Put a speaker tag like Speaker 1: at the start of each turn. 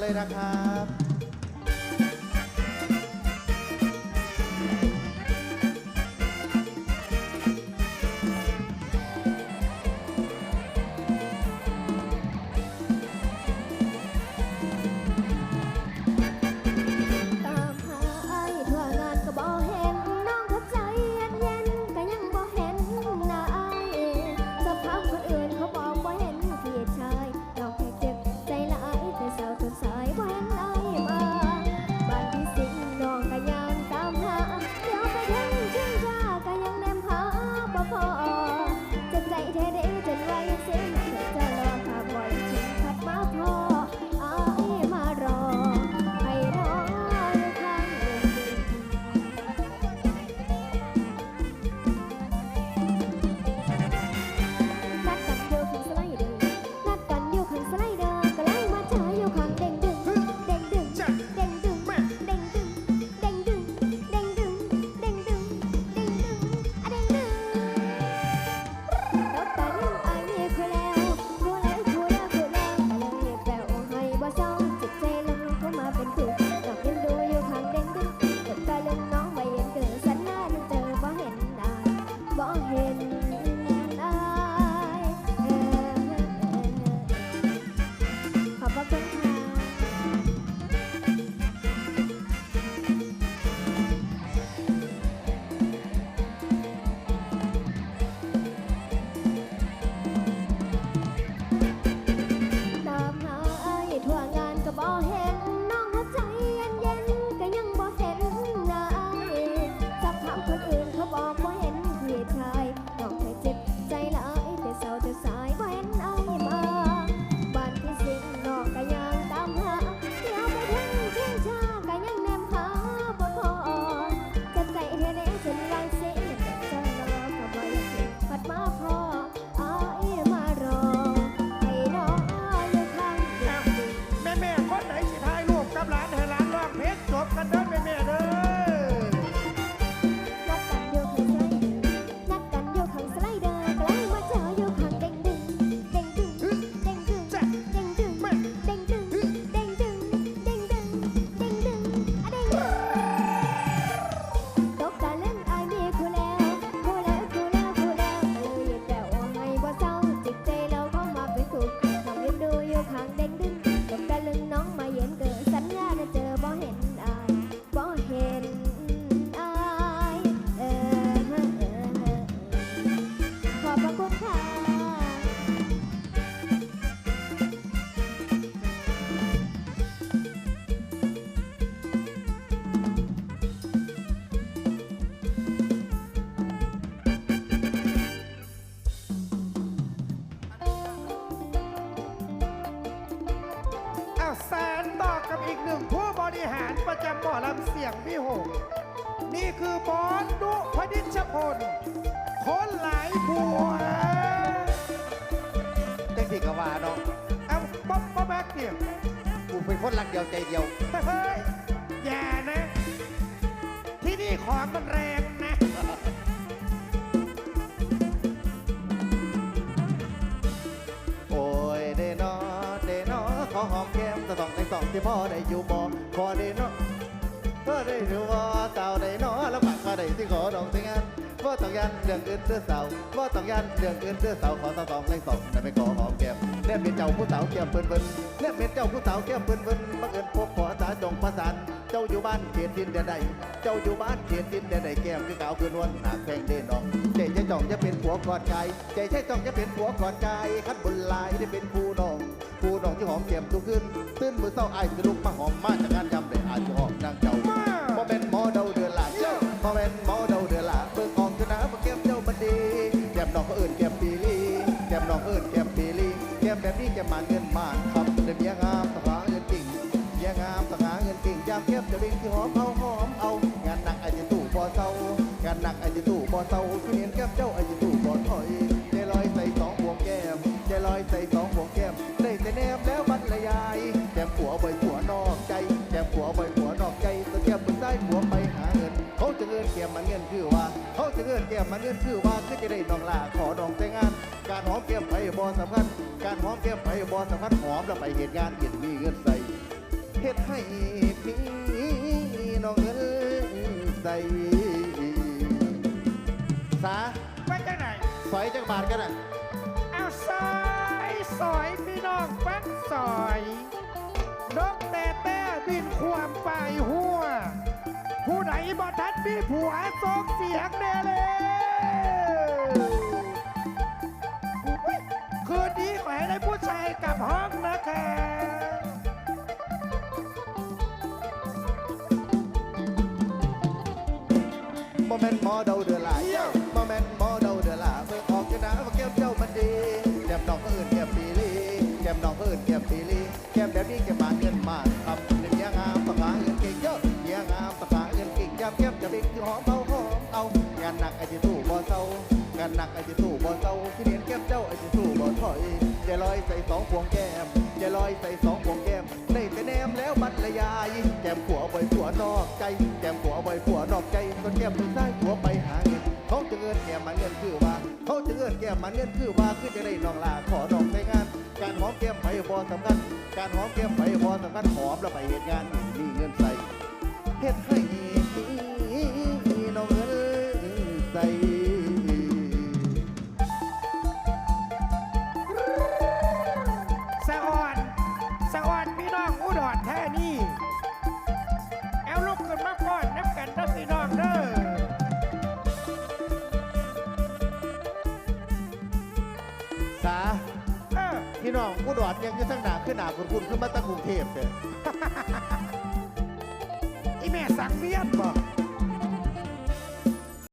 Speaker 1: เลยนะครับ
Speaker 2: Thank you. แสนต่อกับอีกหนึ่ง
Speaker 3: ผู้บริหารประจำหมอลำเสียงพี่หงนี่คือบอสดุพนิชพล คนหลายผัว
Speaker 1: จังสิกว่าเนาะ
Speaker 3: เอ้าป๊อปป๊อปแบ็กเนี่ย
Speaker 1: กูเป็นคนรักเดียวใจเดียว
Speaker 3: เฮ้ยอย่านะ ที่นี่ของมันแรง
Speaker 1: ขอดองสิงานว่าต้องยันเรื่องอื่นเด้อสาวว่าต้องยันเรื่องอื่นเด้อสาวขอตะสองในสองแต่ไม่ขอหอมแก้มเล่นเป็นเจ้าผู้สาวแก้มเปิ้นเปิ้นเล่นเป็นเจ้าผู้สาวแก้มเปิ้นเปิ้นบังเอิญพบขอสาจงประสานเจ้าอยู่บ้านเขตดินเดียใดเจ้าอยู่บ้านเขตดินเดียใดแก้มคือขาวคือนวลหนักแพงเด่นน้องใจใช่จ่องจะเป็นผัวกอดกายใจใช่จ่องจะเป็นผัวกอดกายคัดบุญลายได้เป็นผู้น้องผู้น้องที่หอมแก้มทุกคืนตื่นมือเศร้าไอ้ายจะลุกมาหอมมาจากงานยำเลยอาจ เอื่นแก้มปีลีแก้มแบบนี้แก้มมาเงินมานครับเดี๋ยวเมียงามตะหาเงินกิ่งเมียงามตะหาเงินกิ่งยามแก้มจะวิ่งที่หอมเอาหอมเอา งานหนักไอ้จะตู้บ่อเศร้างานหนักไอ้จะตู้บ่อเศร้าคือเห็นแก้มเจ้าไอ้จะตู้บ่อถอยใจลอยใส่สองบวงแก้มใจลอยใส่สองบวงแก้มได้แต่แนมแล้วบรรยายแก้มผัวใบผัวนอกใจแก้มผัวใบผัวนอกใจตัวแก้มมันได้ผัวไปหาเงินเขาจะเงินแก้มมันเงินคือว่า เขาจะเงินแก้มมันเงินคือว่าคือจะได้น้องลาขอดองแต่งงาน การหอมแก้มไปบอสำคัญ การหอมแก้มไปบอสำคัญหอมแล้วไปเหตุงานเห็นมีเงินใส่เหตให้พี่น้องเงินใส่สา
Speaker 3: ไปจังไหน
Speaker 1: สอยจังบาทกันน่ะ
Speaker 3: เอาสายสอยพี่น้องแฟันสอยนกแต่แต่บินความไปหัว ผู้ใดบ่ทันมีผัวส่งเสียงแน
Speaker 1: โมเมนหมอเดาเดือดหลายโมเมนหมอเดาเดือดหลาเบิ่งออกจะนะว่าแก้มเจ้ามันดีแก้มน้องก็อื่นแก้มปีลีแก้มน้องก็อื่นแก้มปีลีแก้มแบบนี้แก้มมาเงินมากครับหนึ่งยางามปากกาเงินเก่งเยอะยางามปากกาเงินเก่งยามแก้มจะเป็นคือหอมเบาหอมเอางานหนักไอ้ที่ตู้บ่เศร้างานหนักไอ้ที่ตู้บ่เศร้าที่เรียนแก้มเจ้าไอ้ที่ตู้บ่ถอยจะลอยใส่สองพวงแก้มจะลอยใส่สองพวงแก้มได้แต่แนมแล้วบรรยายแก้มผัวบ่อยผัวนอกใจ เงินคือว่าคือจะได้น้องลาขอดอกใช้งาน การหอมแก้มไปบอสำคัญ การหอมแก้มไปบอสำคัญหอมแล้วไปเหตุงานมีเงินใส่เฮ็ดให้ สา
Speaker 3: เออ
Speaker 1: พี่น้องกู้ดอดยังอยู่ทั้งหนาขึ้นหนาคุณคุณขึ้นมาตะกรุงเทพเลยอ
Speaker 3: อีแม่สังเวียนบอก